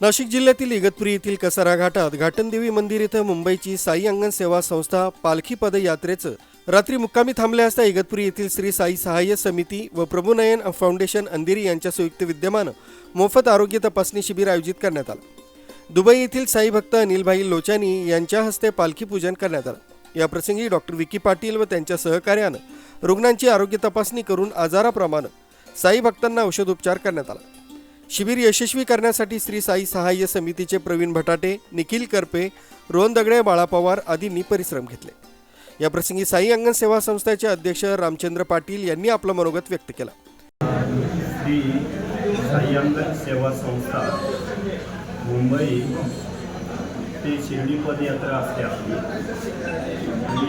नाशिक जिल्ह्यातील इगतपुरी येथील कसारा घाटात घाटनदेवी मंदिर इथं मुंबईची साई अंगण सेवा संस्था पालखी पदयात्रेचं रात्री मुक्कामी थांबले असता इगतपुरी येथील श्री साई सहाय्य समिती व प्रभुनयन फाउंडेशन अंधेरी यांच्या संयुक्त विद्यमानं मोफत आरोग्य तपासणी शिबिर आयोजित करण्यात आलं. दुबई येथील साई भक्त अनिलभाई लोचानी यांच्या हस्ते पालखी पूजन करण्यात आलं. याप्रसंगी डॉक्टर विकी पाटील व त्यांच्या सहकार्यानं रुग्णांची आरोग्य तपासणी करून आजाराप्रमाणे साई भक्तांना औषधोपचार करण्यात आला. शिबिर यशस्वी करण्यासाठी श्री साई सहाय्य समितीचे प्रवीण भटाटे निखिल करपे रोहन दगडे बाळा पवार आदींनी परिश्रम घेतले. याप्रसंगी साई अंगण सेवा संस्थेचे अध्यक्ष रामचंद्र पाटील यांनी आपलं मनोगत व्यक्त केलं. श्री साई अंगण सेवा संस्था मुंबई ते शिर्डी पदयात्रा असते आपली. आणि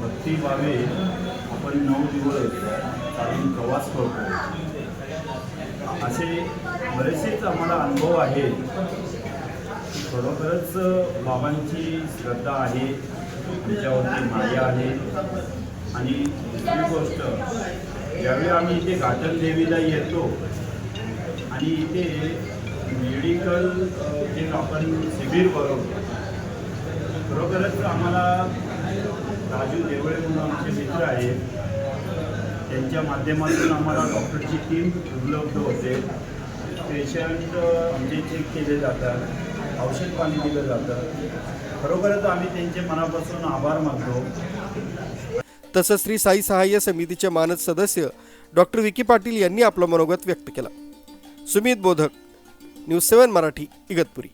भक्तिभावे आपण नऊ दिवस चालून प्रवास करतो. असे बरेचसेच आम्हाला अनुभव आहे खरोखरच बाबांची श्रद्धा आहे आमच्यावरती माया आहे. आणि दुसरी गोष्ट ज्यावेळी आम्ही इथे घाटन देवीला येतो आणि इथे मेडिकल जे आपण शिबिर भरवतो खरोखरच आम्हाला राजू देवळे म्हणून आमचे मित्र आहेत. त्यांच्या माध्यमातून आम्हाला डॉक्टरची टीम उपलब्ध होते. पेशंट आमचे चेक केले जातात. औषध पाणी दिलं जातं. खरोखरच आम्ही त्यांचे मनापासून आभार मानतो. तसंच श्री साई सहाय्य समितीचे मानद सदस्य डॉक्टर विकी पाटील यांनी आपलं मनोगत व्यक्त केलं. सुमित बोधक न्यूज सेवन मराठी इगतपुरी.